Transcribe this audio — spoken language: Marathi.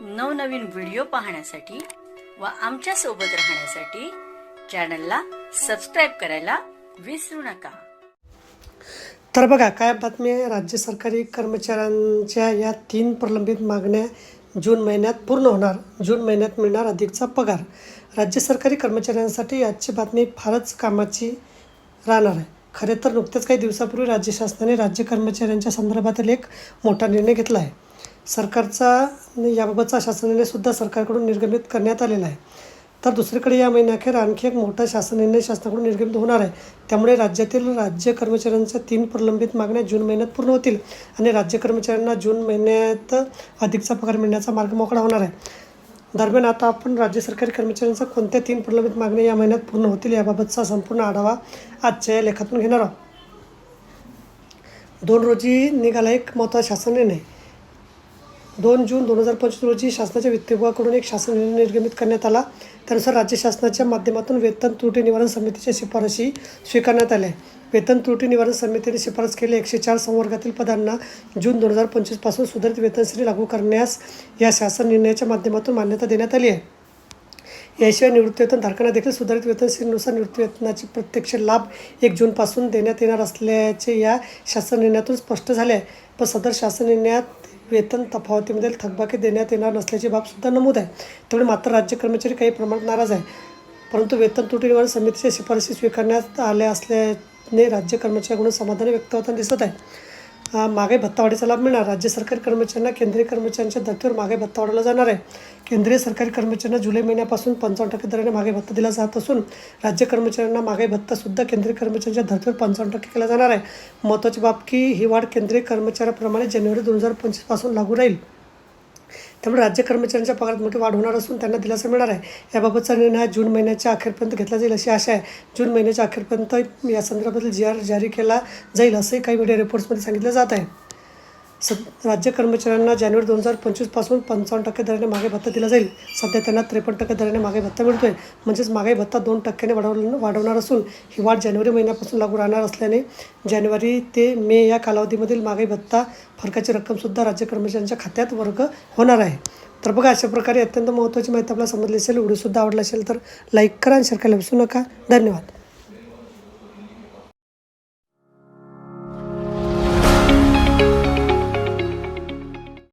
नवनवीन व्हिडिओ पाहण्यासाठी व आमच्यासोबत राहण्यासाठी चॅनलला सबस्क्राईब करायला विसरू नका. तर बघा काय बातमी आहे? राज्य सरकारी कर्मचाऱ्यांच्या या तीन प्रलंबित मागण्या जून महिन्यात पूर्ण होणार. जून महिन्यात मिळणार अधिकचा पगार. राज्य सरकारी कर्मचाऱ्यांसाठी आजची बातमी फारच कामाची राहणार आहे. खरे तर नुकत्याच काही दिवसापूर्वी राज्य शासनाने राज्य कर्मचाऱ्यांच्या संदर्भातील एक मोठा निर्णय घेतला आहे. सरकारचा याबाबतचा शासनाने सुद्धा सरकारकडून निर्गमित करण्यात आलेला आहे. तर दुसरीकडे या महिन्याखेर आणखी एक मोठा शासन निर्णय शासनाकडून निर्गमित होणार आहे. त्यामुळे राज्यातील राज्य कर्मचाऱ्यांच्या तीन प्रलंबित मागण्या जून महिन्यात पूर्ण होतील आणि राज्य कर्मचाऱ्यांना जून महिन्यात अधिकचा पगार मिळण्याचा मार्ग मोकळा होणार आहे. दरम्यान आता आपण राज्य सरकारी कर्मचाऱ्यांच्या कोणत्या तीन प्रलंबित मागण्या या महिन्यात पूर्ण होतील याबाबतचा संपूर्ण आढावा आजच्या या लेखातून घेणार आहोत. दोन रोजी निघाला एक महत्त्वाचा शासन निर्णय दोन जून दोन हजार पंचवीस रोजी शासनाच्या वित्त विभागाकडून एक शासन निर्णय निर्गमित करण्यात आला. त्यानुसार राज्य शासनाच्या माध्यमातून वेतन त्रुटी निवारण समितीच्या शिफारशी स्वीकारण्यात आल्या वेतन त्रुटी निवारण समितीने शिफारस केली. एकशे चार संवर्गातील पदांना जून दोन हजार पंचवीसपासून सुधारित वेतनश्रेणी लागू करण्यास या शासन निर्णयाच्या माध्यमातून मान्यता देण्यात आली आहे. याशिवाय निवृत्तीवेतन धारकांना देखील सुधारित वेतनश्रेणीनुसार निवृत्तीवेतनाची प्रत्यक्ष लाभ एक जूनपासून देण्यात येणार असल्याचे या शासन निर्णयातून स्पष्ट झाले आहे. पण सदर शासन निर्णयात वेतन तफावतीमध्ये थकबाकी देण्यात येणार नसल्याची बाबसुद्धा नमूद आहे. त्यामुळे मात्र राज्य कर्मचारी काही प्रमाणात नाराज आहे परंतु वेतन तुटी निवारण समितीच्या शिफारशी स्वीकारण्यात आल्या असल्याने राज्य कर्मचाऱ्यांकडून समाधान व्यक्त होताना दिसत आहे. महागाई भत्तावाढीचा लाभ मिळणार. राज्य सरकारी कर्मचाऱ्यांना केंद्रीय कर्मचाऱ्यांच्या धर्तीवर महागाई भत्ता वाढवला जाणार आहे. केंद्रीय सरकारी कर्मचाऱ्यांना जुलै महिन्यापासून पंचावन्न टक्के दराने महागाई भत्ता दिला जात असून राज्य कर्मचाऱ्यांना महागाई भत्तासुद्धा केंद्रीय कर्मचाऱ्यांच्या धर्तीवर पंचावन्न टक्के केला जाणार आहे. महत्त्वाची बाब की ही वाढ केंद्रीय कर्मचाऱ्याप्रमाणे जानेवारी दोन हजार पंचवीसपासून लागू राहील. त्यामुळे राज्य कर्मचाऱ्यांच्या पगारात मोठी वाढ होणार असून त्यांना दिलासा मिळणार आहे. याबाबतचा निर्णय जून महिन्याच्या अखेरपर्यंत घेतला जाईल अशी आशा आहे. जून महिन्याच्या अखेरपर्यंत या संदर्भातील जी आर जारी केला जाईल असंही काही मीडिया रिपोर्ट्समध्ये सांगितलं जात आहे. स राज्य कर्मचाऱ्यांना जानेवारी दोन हजार पंचवीसपासून पंचावन्न टक्के दराने मागे भत्ता दिला जाईल. सध्या त्यांना त्रेपन्न टक्के दराने मागे भत्ता मिळतो आहे म्हणजेच मागे भत्ता दोन टक्क्याने वाढवलं वाढवणार असून ही वाढ जानेवारी महिन्यापासून लागू राहणार असल्याने जानेवारी ते मे या कालावधीमधील मागे भत्ता फरकाची रक्कमसुद्धा राज्य कर्मचाऱ्यांच्या खात्यात वर्ग होणार आहे. तर बघा अशा प्रकारे अत्यंत महत्त्वाची माहिती आपल्याला समजली असेल व्हिडिओसुद्धा आवडला असेल तर लाईक करा आणि शेअर करायला विसरू नका. धन्यवाद.